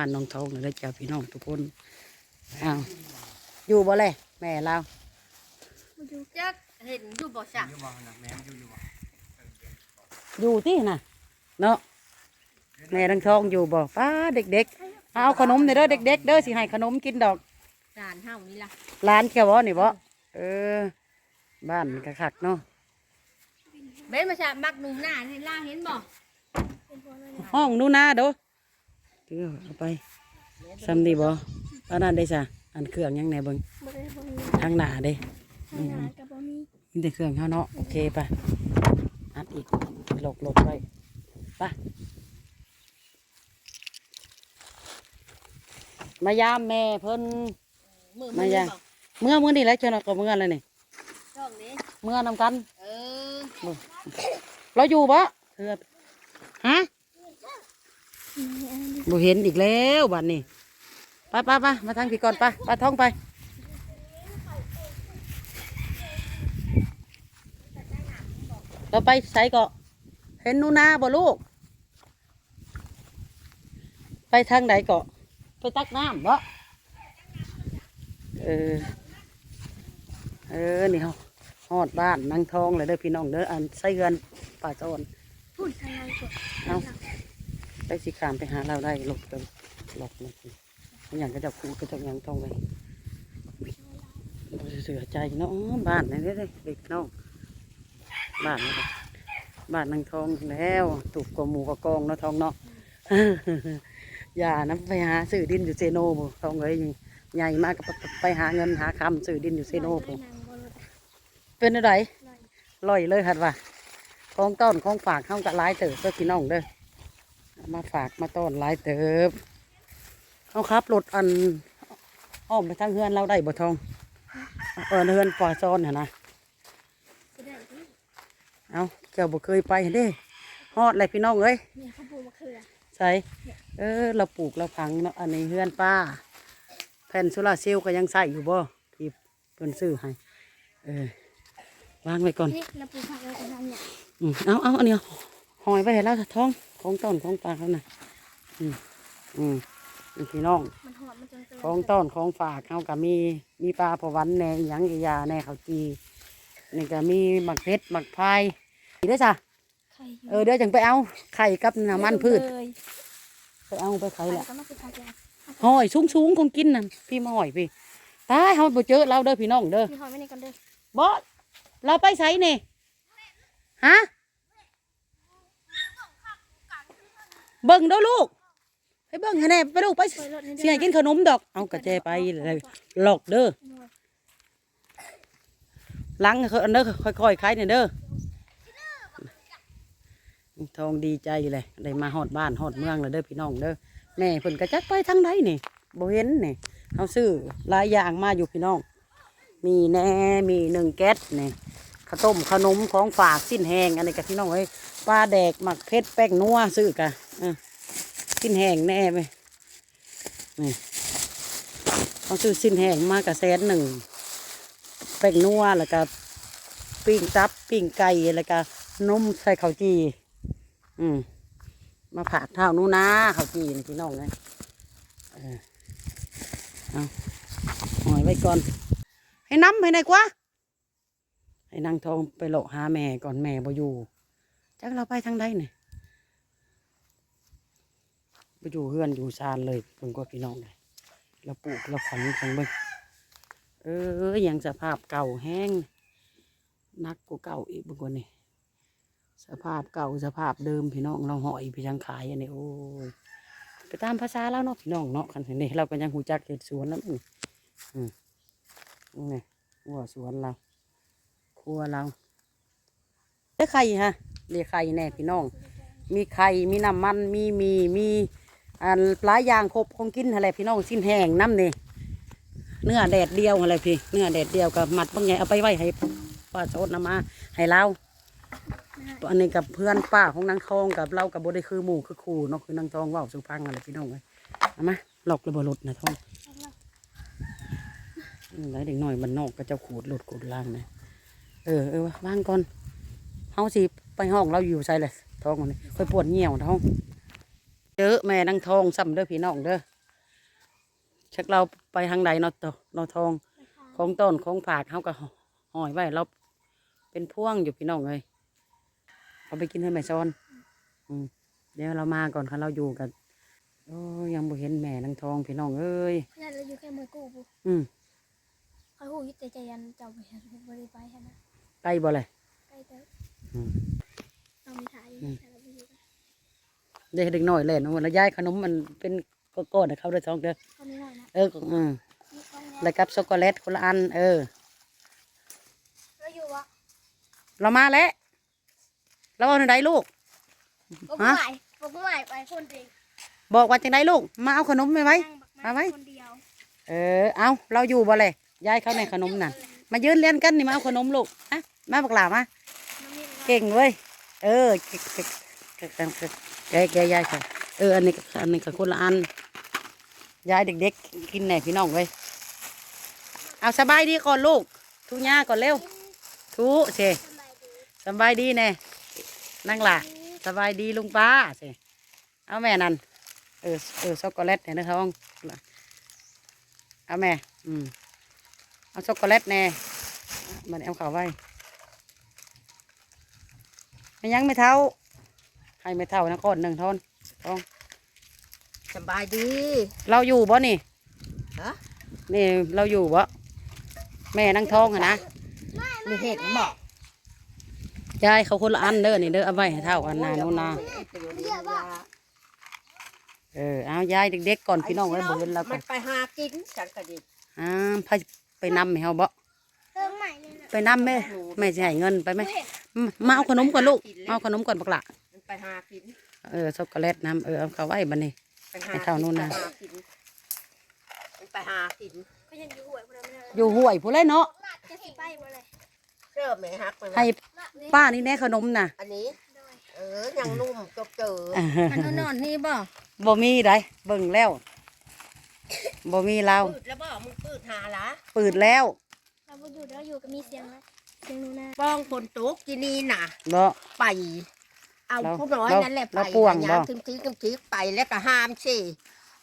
บ้านน้องทองเลยได้อจ้าพี่น้องทุกคนอ้าวอยู่บ่เลยแม่เรามาดูจักเห็นอยู่บ่สักอยู่ที่น่ะ เนาะแม่น้องทองอยู่บ่ป้าเด็กๆเอาขนมเด้อเด้อเด็กๆเด้อสิให้ขนมกินดอกจานเฮานี่ล่ะร้านแค่บ่นี่บ่เออ บ้านกะคักเนาะเบ้นมาชะมักหนุ่มหน้าเห็นล่างเห็นบ่ห้องนู่นนาเด้อ เดี๋ยวเอาไปซ้ำดีบ่อันนั้นได้ซะอันเครื่องยังไงเบิ่งบ่ได้บ่มีทางหน้าเด้ทางหากับบ่มีมีแต่เครื่องเขาเนาะโอเคปะอัดอีกหลบหลบไปไปมายามแม่เพิ่นมือมามือยังบ่เมื่อมื้อนี่แหล้วเจ้าน่ะก็เมื่อแล้วนี่ช่องนี้เมื่อนำกันเออเราอยู่ปะเออฮะมีอันนี้ บ่เห็นอีกแล้วบัดนี้ไปไปไปมาทางพี่ก่อนไปไปท้องไปเราไปใส่เกาะเห็นหนูนาบ่ลูก ไปทางไหนเกาะไปตักน้ำบ่เออ เออนี่เขาฮอดบ้านนางทองเลยเด้อพี่น้องเด้ออันใส่เงินป่าโจนพูดทางไหนก่อนเอา ไปสิขามไปหาเราได้หลบกันหลบหลบอย่างก็จะคูก็จะยังต้องไปเสือใจเนาะบ้านนี่เด้เด็กน้องบ้านนี่บ้านนางทองแล้วถูกกว่าหมูกว่ากองเนาะทองเนาะอย่านะไปหาซื้อดินอยู่เซโนบ่ทองเลยใหญ่มากก็ไปหาเงินหาคำซื้อดินอยู่เซโน่เป็นอะไรลอยเลยหัดว่าของต้อนของฝากเข้ากับลายเติบเด้อพี่น้องเด้อ มาฝากมาต้อนหลายเติบเอาครับรถอันอ้อมไปทางเฮือนเราได้บ่ทอง เออเฮือนปลาซ้อนน่ะนะก็ได้ที่เอาเจ้าบ่เคยไปเด้ฮอดอะไรพี่น้องเอ้ยเนี่ยเขาปลูกมะเขือใส่เออเราปลูกเราพังเนาะอันนี้เฮือนป้า แผ่นโซลาร์เซลล์ก็ยังใส่อยู่บ่ที่เพิ่นซื้อให้เออวางไว้ก่อนนี่เราปลูกผักเราจะทำเนี่ยอืมเอาเอาอันนี้ห อยไปให้เราท้องของต้นของปลาเขาน่ะ อืมอืมนี่พี่น้องมันหอมมันจังของต้นของฝากเขาก็มีมีปลาผวันแหน่อิหยังอียาแหน่เขาวจีนี่ก็มีหมักเพชรหมักพายอีเด้อจ้ะไข่เออเดี๋ยวจังไปเอาไข่กับน้ำมันพืชเลยไปเอาไปไข่ไข่แหละก็มาคือไข่แกงหอยสูงสูงๆคงกินน่ะพี่มาหอยพี่ตายเขาบ่เจอเราเด้อพี่น้องเด้อมีหอยไว้ในกันเด้อบอสเราไปใส่นี่ฮะ เบิ่งเด้อลูกไปเบิ่งให้แน่ไปลูกไปไว้รถนี่สิให้กินขนมดอก เอากระเจไปเลยหลอกเด้อล้างเขาอันเด้อค่อยๆคล้ายเนี่ยเด้อทองดีใจเลยได้มาฮอดบ้านฮอดเมืองเลยเด้อพี่น้องเด้อแม่เพิ่นกระจักไปทางใดนี่บ่เห็นนี่เอาซื้อหลายอย่างมาอยู่พี่น้อง มีแหน่มีหนึ่งแก๊สนี่ ข้าวต้มขนมของฝากสิ้นแหงอันนี้กับพี่น้องเอ้ยปลาแดกหมักเพชรแป้งนัวซื้อกะอะสิ้นแหงแน่ไปนี่เขาซื้อสิ้นแหงมากกับแสนหนึ่งแป้งนัวแล้วก็ปิ้งตับปิ้งไก่แล้วก็นมใส่ข้าวจีอืมมาผ่าเท่านู้นนะข้าวจีนพี่น้องเลยเออเอาหอยไว้ก่อน ให้น้ำให้ไหนกว่า ให้นางทองไปโลหาแม่ก่อนแม่บ่อยู่จักเราไปทางใดเนี่ยไปอยู่เฮือนอยู่ซานเลยเพิ่งก็พี่น้องเลยเราปลูกเราฝังฝังเบิ่งเออยังสภาพเก่าแห้งนักกว่าเก่าอีกเบิ่งกว่านี่สภาพเก่าสภาพเดิมพี่น้องเราหอยพี่ยังขายอันนี้โอ้ยไปตามภาษาแล้วเนาะพี่น้องเนาะคันนี้เราก็ยังหูจักเห็ดสวนแล้วนี่อืมนี่หัวสวนเรา ครัวเราเรียกไข่ฮะเรียกไข่แน่พี่น้อง มีไข่มีน้ำมันมีมีมีอันหลายอย่างครบของกินอะไรพี่น้องสิ้นแห้งน้ำนี่เนื้อแดดเดียวอะไรพี่เนื้อแดดเดียวกับมัดบางไงเอาไปไว้ให้ป้าโจดนำมาให้เราอันนี้กับเพื่อนป้าของนางทองกับเรากับโบได้คือหมู่คือครูเนาะคือนางทองว่าสุพังอะไรพี่น้องเลยเอามาหลอกระเบิดรถนะทองหลายเด็กหน่อยมันนอกก็จะขูดหลุดขูดล่างนะ เออเออว่างก่อนเฮาสิไปห้องเราอยู่ใส่เลยท้องมันนี่ค่อยปวดเหี่ยวท้องเจอแม่นางทองซ้ำเด้อพี่น้องเด้อชักเราไปทางใดเนาะตเนาะทองนะคะของต้นของฝากเขาก็หอยไว้เราเป็นพ่วงอยู่พี่น้องเลยเอาไปกินให้แม่ซ้อน อืมเดี๋ยวเรามาก่อนค่ะเราอยู่กันโอ้ยยังบ่เห็นแม่นางทองพี่น้องเอ้ยนั่นเราอยู่แค่มือกูปุ๊อืมเขาหูยึดใจใจยันเจ้าไปเห็นบริไปใช่ไหมไก ลบ่เลยใกล้เติมอืมเรามีถ่ายอยู่แต่เราไม่อยู่กันเด็กเด็กน้อยเล่นวันละย้ายขนมมันเป็นก้อนๆให้เขาได้สองเด้อคนนี้หน่อยนะเอออืมมีคนแล้วกับช็อกโกแลตคนละอัน เออเราอยู่วะเรามาแล้วเราเอาไหนลูก บอกฮะใหม่บอกใหม่ไปคนเดียวบอกว่าจังไดลูก มาเอาขนมไหมไว้นั่งบักเอาไว้ คนเดียวเออ เอาเราอยู่บ่เลยย้ายเขาในขนมน่ะมายืนเรียนกันนี่มาเอาขนมลูกฮะ มาบักหลามาน้องมีเก่งเว้ยเออเก่งเก่งเก่งเก่งเก่งแกแกยายค่ะเอออันนี้ก็อันนี้ก็คนละอันยายเด็กๆกินแหน่พี่น้องเว้ยเอาสบายดีก่อนลูก ทุญ่าก่อนเร็ว ทุเสทำไมดีสบายดีแน่นั่งล่ะสบายดีลุงป้าเสเอาแม่นั่นเออเออช็อกโกแลตเนี่ยนะท้องเอาแม่อืมเอาช็อกโกแลตแน่มันเอาเขาไว้ ไม่ยังไม่เท่า ให้ไม่เท่านะก้อนหนึ่งทอนทองสบายดีเราอยู่บ่นี่ฮะนี่เราอยู่บ่แม่นั่งท้องอะนะมีเห็ดบอกยายเขาคนละอันเด้อนี่เด้อเอาไว้ให้เท่ากันนาโน่นนาเรียกว่าเออเอายายเด็กๆก่อนพี่น้องไว้เบินแล้วก่มัอนนไปหากินฉันก็ดีอ่าไปไปนำให้เฮาบ่เติมใหม่เนี่ยนะ ไปนำแม่แม่สิให้เงินไปไหมเห็นมามาเอาขนมก่อนลูกมาเอาขนมก่อนบักละมันไปหากินเออช็อกโกแลตน้ำเออเอาเขาไว้บัดนี้ไปหาไปเท่านู้นน่ะไปหากินมันไปหากินก็ยังอยู่หวยพวกเราไม่ได้อยู่ห้วยผู้เลยเนาะลาดจะสิไปบ่เลยเริ่มไหมฮักมันให้ลาดเลยป้านี่แน่ขนมน่ะ อันนี้โดยเออยังนุ่มจบเจอมันนอนนี่บ่บ่มีได้เบิ่งแล้วบ่มีเราปืดแล้วบ่มึงปืดหาละปืดแล้ว เราบ่อยู่แล้วอยู่ก็มีเสียงแล้วเสียงหนูนาป้องฝนตกกินนี่น่ะบ่ไป เอาเราผู้น้อยเรานั่นแหละไปเราป่วงนะบ่ ยามทิ้งทิ้งทิ้งไปแล้วก็ห้ามสิ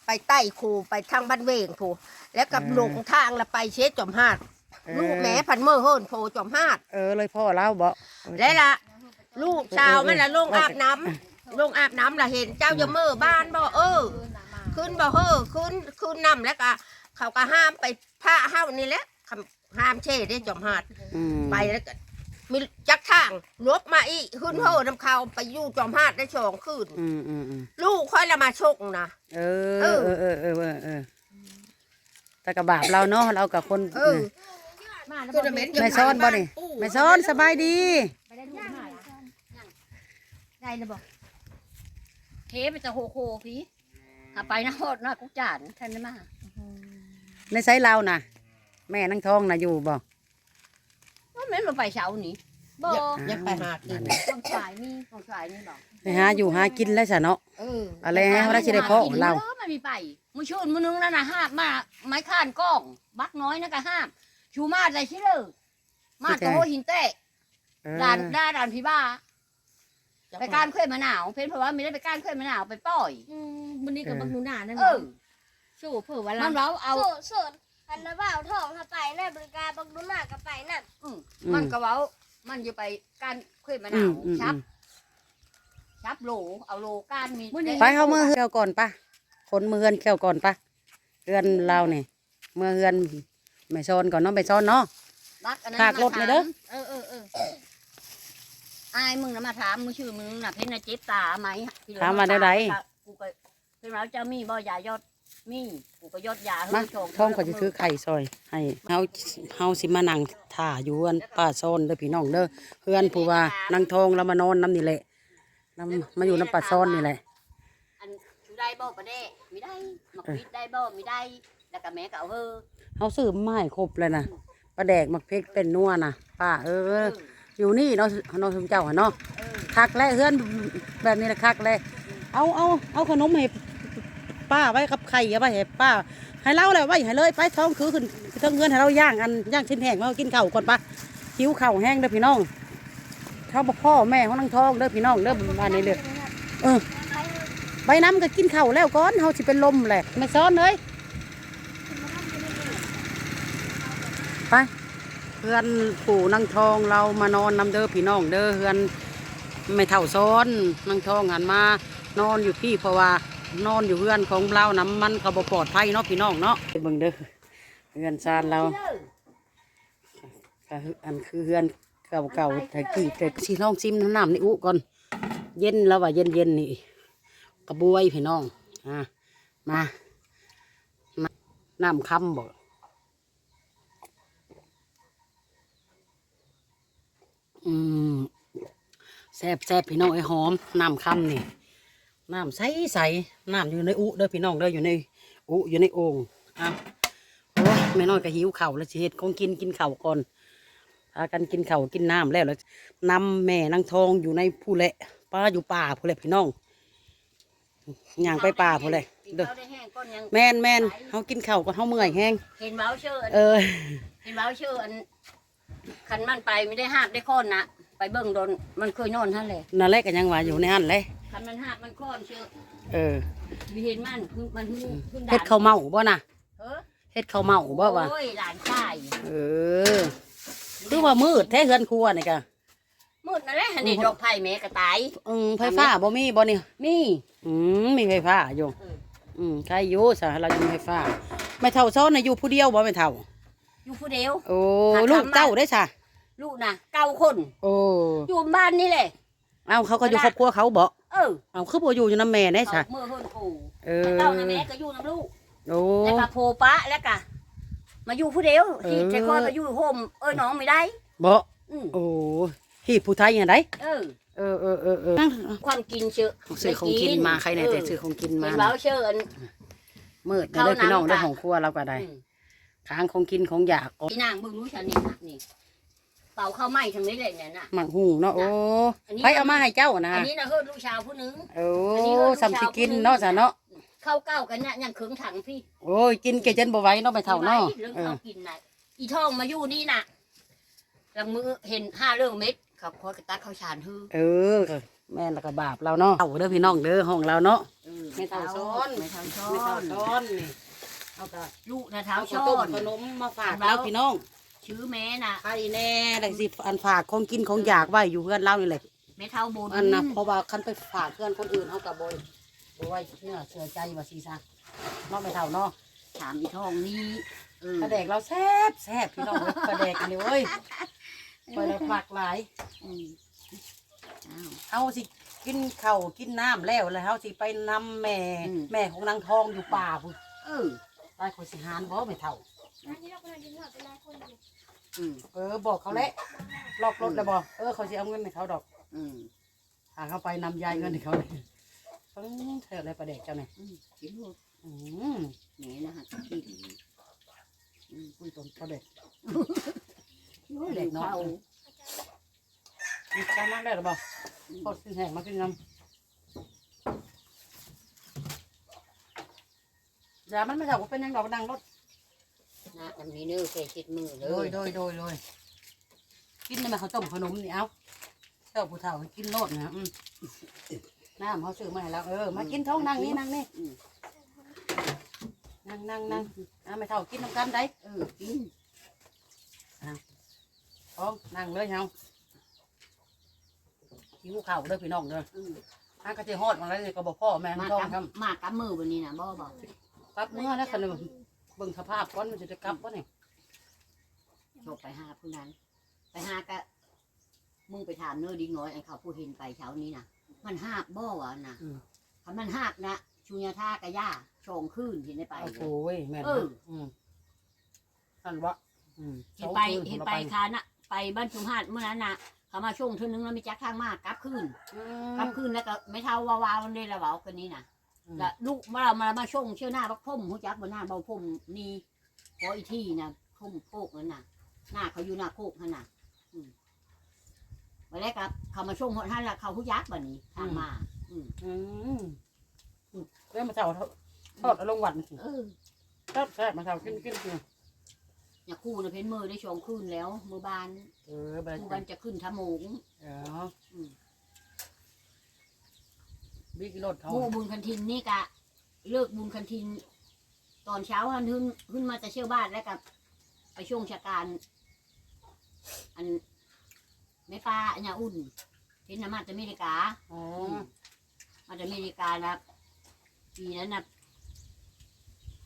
ไปใต้คูไปทางบ้านเวงผูแล้วกับหลงทางแล้วไปเชดจอมหาดเออลูกแม่พันเมื่อเฮิรนโพจอมหาด เออเลยพ่อเล่าบ่และละลูกชาวมันละลงอาบน้ำลงอาบน้ำละเห็นเจ้าอย่าเมื่อบ้านบ่เออ ขึ้นบ่เฮ้อขึ้นขึ้นนำแล้วก็เขาก็ห้ามไปผ้าห้านี่แหละคำ ห้ามเช่ได้จอมหาดอืมไปแล้วก็มีจักทางลบมาอีกขึ้นเฮ้อนำเขาไปอยู่จอมหาดได้สองคืนอืมอืมอืมลูกค่อยละมาชกนะ เอเอออเออเออเออเออเออแต่กับบาปเราเนาะเรากับคนเออ มาแล้วคือบ่เดเมนไม่ซ้อนบ่นี่ไม่ซ้อนสบายดี ไปได้ลูกมาละได้แล้วบ่เทไปจะโคโคพี่เอาไปนะโหดนะกุจานท่านได้มาในไซเราน่ะ แม่นั่งท้องน่ะอยู่บ่ว่าแม่นมาไปเช้านี้บ่ยังไปหากินของสายนี่ของสายนี่บ่ไปหาอยู่หากินแล้วซะเนาะเอออะไรฮะเราสิได้พ่อของเราออมันมีไปมือชื่นมือนึงแล้วนะห้ามมาไม้ข้านกล้อง บักน้อยนะก็ห้ามชูมาดอะไรชิเลอมาดกระโหหินเต้เออด่านด่าด่านพี่บ้าไปก้านเคลื่อนมะนาว เพิ่นเพราะว่าไม่ได้ไปก้านเคลื่อนมะนาวไปปล่อยอืมวันนี้กับบักหนูนานั่นเออสู้เผื่อว่ามันเราเอาโสด โสดอันนั้นว่าเอาทองเข้าไปนั่นบริการบักหนูนาก็ไปนั่นอืมอืม มันก็เว้า มันจะไปก้านเคลื่อนมะอืนามวอืมชัอืบมชับโหลเอาโหลก้านมีไปเข้ามือเฮือนก่อนปะคนมือเฮือนเขียวก่อนปะเฮือนเรานี่เมื่อเฮือนไม่ซ้อนก่อนเนาะไม่ซ้อนเนาะ บักอันนั้นฝากรถเลยเด้อ เออเออเอออายมึงนะมาถามมึงชื่อมึงน่ะเพิ่นน่ะเจ็บตาไหมที่เรถามว่าได้ใดกูก็เพิ่นว่าเจ้ามีบ่ยายอด มีกูก็ยอดยามาเฮ้ยโชท้องก็จะซื้อไข่ซอย ให้เฮาเฮาสิมานั่งถ่าอยู่เฮือนป้าซ้อนเด้อพี่น้องเด้อเฮือนผู้ว่านั่งทองแล้วมานอนน้ำนี่แหละน้ำมาอยู่น้ำป้าซ้อนนี่แหละอันชูได้บ่ปะเด้ไม่ได้มักวิดได้บ่ไม่ได้ แล้วก็แม่ก็เอาเฮอเฮาซื้อมาให้ครบเลยนะปลาแดกมักเพกเป็นนัวนะป้าเอเอออ อยู่นี่เนาะเนาะสมเจ้าหั่นเนาะเออคักและเฮือนแบบนี้แหละคักเลยเอาเอาเอาขนมให้ ป้าไว้กับไข่เอาไว้ให้ป้า ให้เล่าเลยไว้ให้เลยไปท้องคือขึ้นทั้งเงินให้เราย่างอันย่างชิ้นแห้งเรากินเข้าก่อนปะหิวเข้าแห้งเด้อพี่น้องเขาบอกพ่อแม่เขานั่งท้องเด้อพี่น้องเด้อบ้านนี้เลยเออใบน้ำก็กินเข้าแล้วก่อนเขาสิเป็นลมแหละไม่ซ้อนเลยไปเพื่อนปู่นางทองเรามานอนนำเด้อพี่น้องเด้อเพื่อนไม่เท่าซ้อนนางทองหันมานอนอยู่พี่เพราะว่า นอนอยู่เพื่อนของเราน้ำมันก็บ่ปลอดภัยเนาะพี่น้องเนาะไปเบิ่งเด้อเพื่อนซานเราอันคือเพื่อนเก่าๆแต่กี่แต่สีน้องซิมน้ำนี่อุก่อนเย็นแล้วว่าเย็นเย็นนี่กระบวยพี่น้องอะมามาน้ำคำบอกอืมแซ่บแซ่บพี่น้องไอ้หอมน้ำคำนี่ น้ำใสใสน้ำอยู่ในอุเด้อพี่น้องเด้ออยู่ในอุอยู่ในโอ่งอ้าวโอ้ยแม่น้อยก็หิวเข่าวแล้วสิเฮ็ดของกินกินเข่าวก่อนพากันกินเข่าวกินน้ำแล้วแล้วนำแม่นางทองอยู่ในผู้แหละป้าอยู่ป่าผู้แหละพี่น้องย่างไปป่าผู้แหละกินเด้อข้าวได้แห้งก้อนยังแม่นแม่นเฮากินเข่าวก่อนเฮาเมื่อยแห้งเห็นเบ้าเชื่ออันเออเห็นเบ้าเชื่ออันคันมันไปไม่ได้หักได้ค้อนนะไปเบิ่งโดนมันเคยนอนท่านเลยนั่นแหละก็ยังว่าอยู่ในหันเลย คันมันหักมันค้อนเชื่อเออมีเห็นมันมันหึ่งหึ่งด่เฮ็ดข้าวเมาบ่น่ะเออเฮ็ดข้าวเมาบ่วะโอ้ยหลานชายเออคือว่ามืดแท้เฮือนครัวนี่กะมืดนั่นแหละอันนี่ดอกไผ่แม่กระต่ายอืมไฟฟ้าบ่มีบ่นี่มีอืมมีไฟฟ้าอยู่เอออืมใครอยู่ซะเรายังมีไฟฟ้าไม่เท่าซ้อนน่ะอยู่ผู้เดียวบ่ไม่เท่า อยู่ผู้เดียว โอ้หาทำลูกเต้าได้ซะลูกนะเก้าคน โอ้อยู่บ้านนี่แหละ เอ้าเขาก็อยู่ครอบครัวเขาบ่เออเอ้าคือบ่อยู่อยู่นํแม่ได้ซะเอามือเฮือนกูเออเก้าในแม่ก็อยู่น้ำลูกโอ้แล้วก็โพปะแล้วก็มาอยู่ผู้เดียวเออที่ใจคอยมาอยู่โฮมเอ้ยน้องไม่ได้บ่อืมโอ้พี่ผู้ไทยยังไดเออเออเออเออเออความกินเชื่อซื้อของกินมาใครเนี่ยแต่ซื้อของกินมาเป็นเบ้าเชื่ออันมืดเด้อพี่น้องเข้าน้ำเด้อค่ะของครัวเราก็ได้อืมค้างของกินของอยากพี่นางเบิ่งรู้ฉันนี่นะนี่ เป่าข้าวไหม้ทางนี้เลยเนี่ยน่ะ หมักหุงเนาะโอ้อันนี้ไปเอามาให้เจ้านะอันนี้นะเฮือลูกชาวผู้หนึง โอ้อันนี้ก็ลูกสำสิกินสาวผู้หนึ่งเนาะจ้ะเนาะข้าวเก้ากันเนี่ยยังขึงถังพี่โอ้ยกินเกจนบ่ไหว้เนาะไปเท่าเนาะเรื่องเออ ข้าวกินน่ะอีทองมาอยู่นี่น่ะหลังมือเห็นห้าเรื่องเม็ดเขาคอยกระตักข้าวสารฮือเออ แม่นแล้วก็บาปเราเนาะเอาเด้อพี่น้องเด้อห้องเราเนาะเออไม่เท่าซ้อน ไม่เท่าซ้อไม่เท่านซ้อนนี่เอาก็ลูกนะเท้าเอาช้ข้าวอต้มนขนมมาฝากเราพี่น้อง ชื่อแม่น่ะใครแน่ได้สิอันฝากของกินของอยากไว้อยู่เพื่อนเรานี่แหละแม่เท่าบุญอันน่ะเพราะว่าคันไปฝากเพื่อนคนอื่นเขาก็บ่บ่ไว้เนื้อเชื่อใจว่าสิซะเนาะไม่เท่าเนาะถามอีทองนี่เออกระแดกเราแซ่บแซ่บพี่น้องเอ้ยกระแดกอันนี้เว้ยไปแล้วฝากหลาย อืมอ้าว เอาสิกินข้าวกินน้ำแล้วแล้วเอาสิไปนำแม่อืม แม่ของนางทองอยู่ป่าพุ่นเออไปคอยสิหานบ่ไม่เท่า อันนี้เรากำลังกินข้าวเป็นนายคนอยู่อืมเออบอกเขาแหละล็อกรถแล้วบ่เออเขาสิเอาเงินให้เขาดอกอืมหาเขาไปนำยายเงินให้เขาเลยฟังเธอเลยประเด็กเจ้าเนี่ยอืมกินลูกอืมแม่นะฮะกินอืมคุยตรงประเด็กโอ้ยเด็กเท่ามีข้าวมากได้หรือบ่พอดขึ้นแห้งมาขึ้นน้ำอย่ามันไม่เท่าก็เป็นหยังดอกดังรถ นะอันนี้เนื้อเคยชิดมือเลโดยยโดยโดยโดยกินได้ไหมเขาวต้มขนมนี่เอาเจ้าผู้เฒ่าให้กินโลดนะอืมน้ำเขาซื้อมาให้แล้วเออมากินท้องนั่งนี่นั่งนี่อืมนั่งนั่งนั่งอะไม่เท่ากินน้ำกันได้เออกินท้องนั่งเลยเฮาหิวข้าวเด้อพี่น้องเด้ออืมอากระเจฮอดมาแล้วนี่ก็บอกพ่อแม่มาท้องกับทมากับมือวันนี้นะบ่บอกำกลับเมื่อแล้วคันนี้ เบิ่งสภาพก่อนมันจะจะกลับวะนี่โชคไปหาผู้นั้น ไปหากะมึงไปถามเนื้อดิ้งน้อยไอ้เขาผู้เห็นไปเช้านี้นะมันหากบ่วะนะถ้ามันหากนะชูญาท่ากะย่าชงขึ้นเห็นได้ไปโอ้โหแม่นเอออืมนั่นวะอืมเห็นไปสองคืเห็นราไปคานะไปบ้านชุมหาดเมื่อนั้นน่ะเขามาช่วงเท่านึงแล้วมีจักข้างมากกลับขึ้น อืกลัมบขึ้นแล้วก็ไม่เท่าวาวๆเลยละเบากันนี้นะอืมแล้วลูกมาเรามามาช่วงเชื่อหน้าบักพุ่มหัวจักบนหน้าเบาพุ่มนี่พออีที่นะพุ่มโคกนั่นน่ะ หน้าเขาอยู่หน้าโคกนั่นน่ะอืมวันแรกกับเขามาช่วงหัวท่านละเขาผู้ยักษ์บันนี้ทางมาอืมอืมอืมเรื่องมาเท่าทอดเอาลงหวัดสิเออแซ่บแซ่บมาเท่ากินกินกินอย่าคู่นะเพ้นมือได้ชมขึ้นแล้ว มือบานเออไปมือบันจะขึ้นทะโมงเอออืม บิ๊กรถเขาหมู่บุญคันทินนี่กะ เลิกบุญคันทิน ตอนเช้าหันขึ้นขึ้นมาจะเชี่ยวบ้านแล้วกับไปช่วงชะการ อันไม่ป้าอันยาอุ่นเห็นนะมาจากอเมริกาอ๋อมาจากอเมริกานะปีนั้นนะ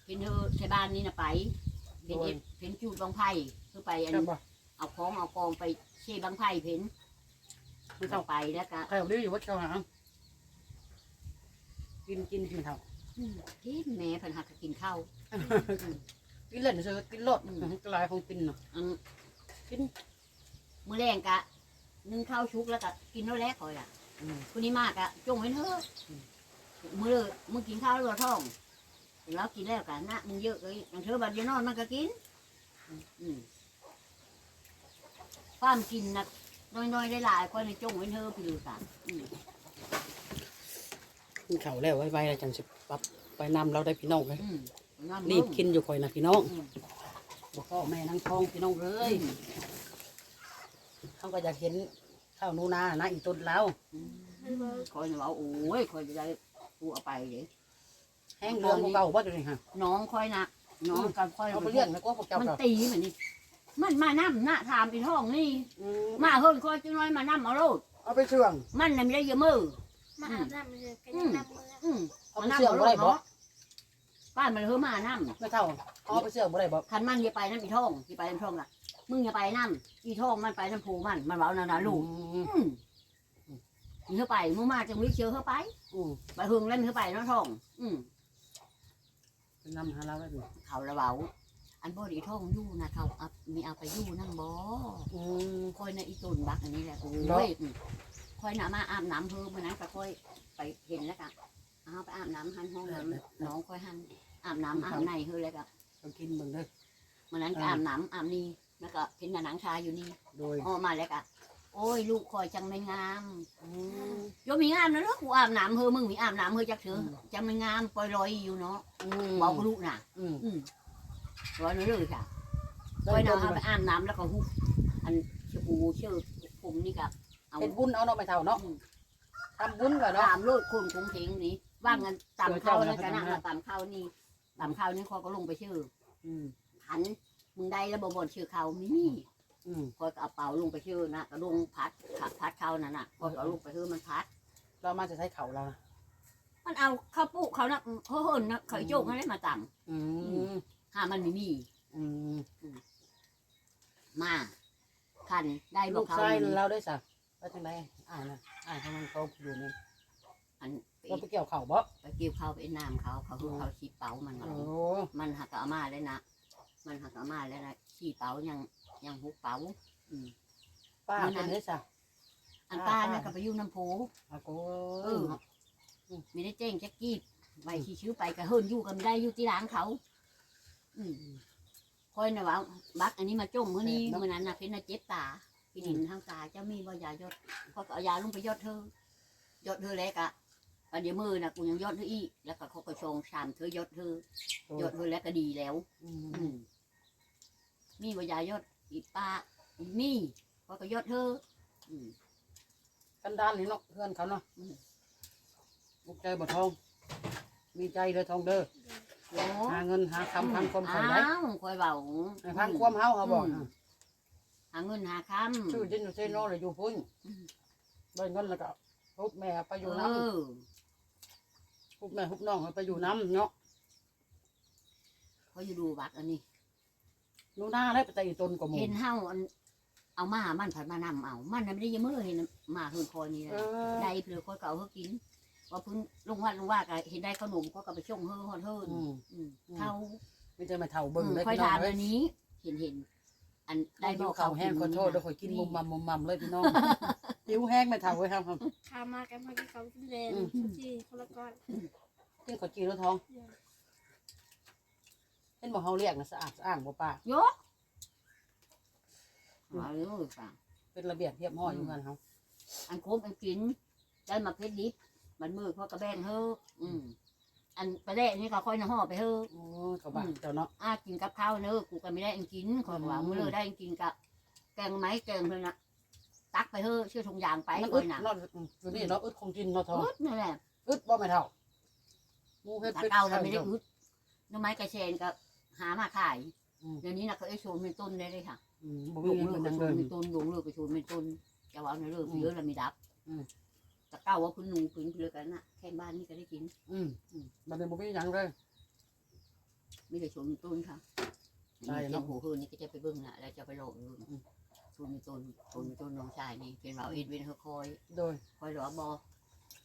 เห็นเธอที่บ้านนี่นะไปเห็นเอ็ดเห็นจูดบางไผ่คือไปอันครับบ่เอาของเอากองไปเช่บางไผ่เห็นไม่เข้าเท่าไปแล้วก็ ใครเอาดื้ออยู่วัดเจ้าหาง กินกินกินเท่าอืมกินแม่เพันหักก็กินข้าวกินเล่นเสือกินรสกลายของกินเนาะอันกินมื้อแรงกะนึ่งข้าวชุกแล้วก็กินแล้วแลกคอยอะอืมคนนี้มากอะจงไว้เถอะอืมมือมึงกินข้าวแล้วบ่ท้องแล้วกินแล้วกันนะมึงเยอะเลยอย่างเธอบัดเดี๋ยวนอนมันก็กินอืมความกินนะน้อยๆได้หลายคนในจงไว้เถอะพี่ดูกันอืม กินข้าวแล้วไว้ๆแล้วจังสิปรับไปนำเราได้พี่น้องเลยอืมน้ำรีบกินอยู่คอยนะพี่น้องอืมบอกพ่อแม่นั่งท้องพี่น้องเลยเขาก็อยากเห็นข้าวหนูนานะอีต้นแล้วอืมคอยเนี่ยว่าโอ้ยคอยจะได้กูเอาไปเลยแห้งเรืองเก่าบ่อยู่นี่ฮะน้องคอยนะน้องกับคอยเอาไปเลี้ยงแล้วก็พวกเจ้ามันก็ตีเหมือนนี่มันมาน้ำหน้าทามเป็นห้องนี่อืมมาเฮิรนคอยจังน้อยมาน้ำเอาโลดเอาไปเชื่อง มันน่ะไม่ได้เยอะมือ มาอาบน้ำเลยกันยังน้ำมืออืมเอาไปเชื่องบ่ได้บ่ป้านมันเฮือมาน้ไม่เท่าเอาไปเชื่องบ่ได้บ่ำคันมันอย่าไปน้ำอีท่องอย่าไปน้ำท่องอะมึงอย่าไปน้ำอีท่องมันไปน้ำผูมันมันเว้านานาลูกอืมอืมอีเธอไปมึงมาจังวิเชียวเธอไปอืมไปหึงเล่นเธอไปน้ำท่อง อืมเป็นนำหาเราได้ดิเขาระเบาอันบ่อีท่องอยู่นะเขาเอามีเอาไปอยู่นั่งบ่อืมคอยในะอีตุนบักอันนี้แหละโอ้เนาะยอืม คอยหนามาอาบน้ำเพิ่มมันนั้นก็ค่อยไปเห็นแล้วก็เอาไปอาบน้ำหันห้องน้ำน้องค่อยหันอาบน้ำอาบในเฮ้ยแล้วก็ต้องกินเบิ่งเด้อมันนั้นก็อาบน้ำอาบนี่แล้วก็เห็นหนังชายอยู่นี่โดยออกมาแล้วก็โอ้ยลูกคอยจังไม่งามอืมโยมมีงามนะลูกกูอาบน้ำเฮ้มึงมีอาบน้ำเฮ้จักเถอะอืมจังไม่งามปล่อยลอยอยู่เนาะอืมบอกลูกน่ะอืมอืมร้อยเลยค่ะได้คอยต้เอานเอาไปอาบน้ำแล้วก็หุบอันชมพูเชื่อผมนี่กับ เอาเป็นบุญเอาเนาะไม่เท่าเนาะอืมทำบุญก่อนเนาะ ตามลูกคุณคงเทงนี่ว่างกันตามเข้าแล้วจะนั่งเสือเจ้าตามเข้านี่ตามเข้านี่คอยก็ลงไปชื่อ อืมหันมึงได้แล้วบ่บ่นชื่อเขามีอืมคอยก็เอาเป่าลงไปชื่อนะก็ลงพัดขับพัดเข้านั่นน่ะคอยก็เอาลงไปชื่อมันพัด เรามาจะใช้เขาเรานะมันเอาข้าวปุเขานะเฮ้นนะเขาโจกให้ได้มาต่งอืมหามันไม่มี อืมมาคันได้บลูอกกเขาชายนี่เราได้สัก ว่าจังไดอ่านนะอ่านเขามันเขาอยู่นี่อันไปเราไปเกี่ยวเข่าบ่ไปเกี่ยวเข้าไปน้ำเขาเขาคือเขาชีเป๋ามันโอ้มันหักเอามาเลยนะมันหักเอามาแล้วนะชีเป๋ายังยังหุบเป๋าอืม ป้าเป็นได้สักอันป้าน่ะก็ไปอยู่น้ำโพอาโกเออไม่ได้แจ้งแจ็กกี้ไปที่ชื่อไปก็เฮิรนอยู่กันไม่ได้อยู่ที่ร้านเขา อืมคอยนะว่าบักอันนี้มาจมเมื่อนี้เมื่อนั้นนะเพิ่นน่ะเจ็บตา พี่ดินทางตาเจ้ามีบ่ยายดพอก็เอายาลงไปยอดเธอยอดเธอแล้วกะประเดี๋ยวมือนะกูยังยอดเธออีกแล้วก็เขาก็ชงชามเธอยอดเธอยอดเธอแล้วก็ดีแล้วอืมมีบ่ยายดอีป้าอีมีพอก็ยอดเธออืมกันดานนี่เนาะเพื่อนเขาเนาะอืมลูกใจบ่ทอง มีใจเลยทองเด้อโอ้หาเงินหาคำพันความใส่ได้อ้าวคอยเบาให้พันความเฮาเขาบอกม หาเงินหาคำชื่อจินอยู่เซโนเลยอยู่พุ่นอืมได้เงินแล้วก็ฮุบแม่ไปอยู่น้เออำฮุบแม่ฮุบน้องไปอยู่น้ำเนาะเขาอยู่ดูวัดอันนี้หนูหน้าได้ไปแต่อีตนกว่าหมูเห็นเฮาอันเอามามันผัดมานำเอา มันน่ะไม่ได้ยามมือเห็นมาเฮือนคอยนี่เอนะอได้เพื่อคอยเก่าเฮากินว่าเพิ่งลงวัดลงว่าก็เห็นได้ขนมก็ก็ไปช่งเฮอฮอดเฮินอืมอืมเท่าไม่ใช่มาเท่าเบิ่งเลยคอยพี่น้อถางมเลอัยนนี้ เห็นเห็น อันได้ได้บบออกกเขาเขาวแห้งขอโทษแล้วขอยกินมุมมัมมุมมัมเลยพี่น้อง หิวแห้งไม่เท่าไว้ครับข้ามากันพอดีเขากินเลนจีคนละก้อนกินขอจีนแล้วท้องเห็นบอกเขาเรียกนะสะอาดสะอ้างบ่ป้ายกมาเลยป่ะเป็นระเบียบเรียบร้อยอยู่กันเขาอันโคมอันกิน ได้มาเพชรดิบมันมือพ่อกระแบงเฮออืม อันประเดะนี่ก็ค่อยนะห่อไปเฮอโอ้ยเขาบ้าเจ้าเนาะ อากินกับข้าวเนอะกูก็ไม่ได้อันกินขอยว่าอืม มื้อเลยได้อันกินกับแกงไหมแกงเพิ่นน่ะตักไปเฮอะชื่อทงยางไปมันก่อึอดยน่ะเนาะอยู่นี่เนาะอึดคงกินเนาะท้องอึดนั่นแหละอึดบ่ไม่เท่าหมูเฮ็ดตาเป็ดเก่าเราไม่ได้อึดหน้ำไม้กระเชนก็หามาขายอืมเดี๋ยวนี้นะเขาไอ้โชว์เป็นต้นได้เลยค่ะ อืมบ่ลมีงเงินเลิเป็กนก็ยังโชเดินว์เป็นต้นลงเลิกก็โชว์เป็นต้นจะว่าในเลิกอืมเยอะแล้วมีดับอืม แต่เก้าว่าคุณหนูคุณเลือกันน่ะแค่บ้านนี่ก็ได้กิน อืมบัดนี้บ่มีหยังเลย ไม่ได้โชว์เป็นต้นค่ะใช่เนอะเจ้าหูคืนนี่ก็จะไปเบิ่งน่ะแล้วจะไปโหลดดูโชว์เป็นต้นโชว์เป็นต้นน้องชายนี่เป็นเราเอ็ดเวนเขาคอยโดย คอยรอบอ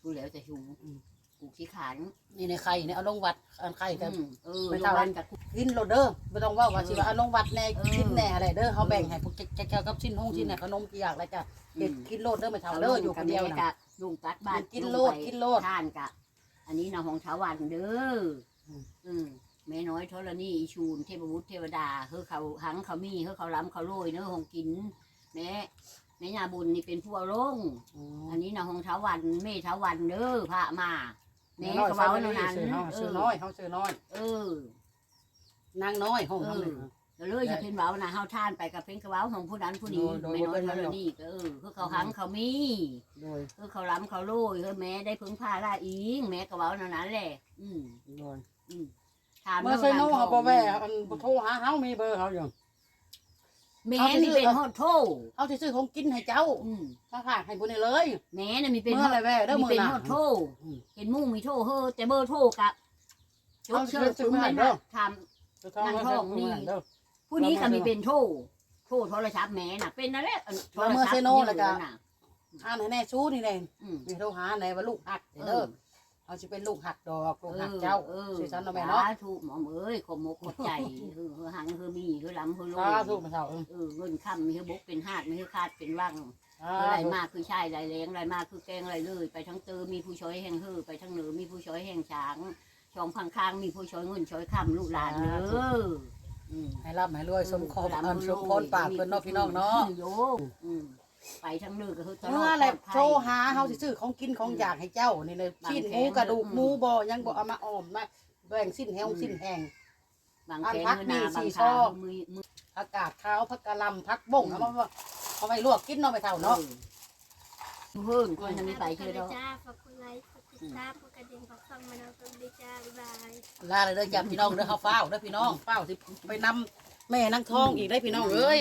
ดูแล้วจะชูอืม กูขี้ขานนี่ในไข่เนี่ยเอาลงวัดอันไข่กับอืมเออไปโรงเท่าพยาไหร่บาลกับ กินโลดเด้อไม่ต้องเว่าว่าสิว่าเอาลงวัดแน่เออ กินแน่อะไรเด้อเขาแบ่งให้พวกแกๆกับชิ้นห้องชิ้นเนี่ยขนมกี่อย่างอะไรจ้ะเฮ็ดกินโลดเด้อไม่เท่าเด้ออยู่คนเดียวกันะบลุงตัดบ้านกินโลดงไปกินโลดทานกะ อันนี้นะของเท้าวันเด้ออมอืมแม่น้อยธรณีอีชูนเทพบุตรเทวดาเฮือเขาหังเขามีเฮือเขาล้ำเขาโรยเนื้อของกินแม่แม่ยาบุญนี่เป็นผู้เอาลงอืมอันนี้นะของเท้าวันแม่เท้าวันเด้อพระมาแม่ น้อยก็เว้าเว้าเท่าเท่านั้นั้นนซื้อน้อยเขาซื้อน้อยเออ นางน้อยห้องเออทำเลยแล้วเลยจะเป็นเว้านะเฮาท่านไปกับเป็นกระเว้าของผู้นั้นผู้นี้โดยแม่น้อยโดยธรณีก็เออคือเขาหังเขามี โดยคือเขาล้ำเขาโรยคือแม่ได้พึ่งพาได้อิงแม่ก็เว้าเท่านั้นแหละอืมโดยอืมถามเมื่อใส่น้องเขาบ่แว่อันบ่โทรหาเฮามีเบอร์เขาอยู่ แม่นี่เป็นฮอดโทเขาสิซื้อของกินให้เจ้าอืมถ้าฝากให้บุญนี่เลย แม่น่ะมีเป็นเมื่ออะไรแว่เด้อมีมื้อเป็นน่ะ ฮอดโทอืม เห็นหมู่มีโทเฮ้อแต่เบอร์โทกับจดเชิญเอาเชิญถึงมันเด้อทำจะท้องนางเขาท้ซื้อองนี่เด้อผู้นี้ก็มีเป็นโทโทโทรศัพท์แม่น่ะ เป็นนั่นแหละโทรแล้วเมื่อศัพเซท์โนแล้วก็น่ะอ่านให้แน่ชู้นี่แน่อืม นี่โทรหาไหนว่าลูกหักเอเด้ออ เอาสิเป็นลูกหักดอกลูกหักเออเจ้าเออสิซันเนาะแม่เนาะสธุหมอมเอ้ยขอมกขอบใจเออเฮือหังเฮือมีเฮือล้ำเฮือโลสาธุพระเจ้าเออเออเงินค่ำมีเฮือบกเป็นหาดมีเฮือคาดเป็นว่างสาอะไรธุมากคือใช่ไรแรงไรมากคือแกงไรเลย ไปทั้งเตอมีผู้ช้อยแห่งเฮือไปทั้งเหนือมีผู้ช้อยแห่งช้างช่องพังค้างมีผู้ช้อยเงินช้อยคำลูกหลานเด้ออืมให้รับให้รวยสมคมอันสมพรปากเพิ่นเนาะพี่น้องเนาะโยอืม ไปทั้งเหนือก็คือตลอดเมื่อแหละปลดภัยโทรหาเฮาสิซื้อของกินของอยากให้เจ้านี่เลยบางชิ้นหแขมูนกระดูกอืมหมูบ่ยังบ่เอามาอ้อมมาแบ่งสิ้นแห้งอืม สิ้นแห้ง บางอัแขนนพักมือหนานี่บางสี่ขาซอกมือมือผักกาดขาวผักกะหล่ำผักบ้งเอามาเอาไปลวกกินเนาะไปเท่าเนาะเพิ่นคนจะไม่ไปคือเรา จ้าฝากกดไลค์กดติดตามกดกระดิ่งฝากฟังมาเราตัวดีจ้าบ๊ายบาย ลาเลยเด้อจ้าพี่น้องเด้อเฮาฟ้าวเด้อพี่น้องฟ้าวสิไปนำแม่นางทองอีกได้อพี่น้องเอ้ย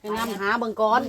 ไปนำหาเบิ่งก่อน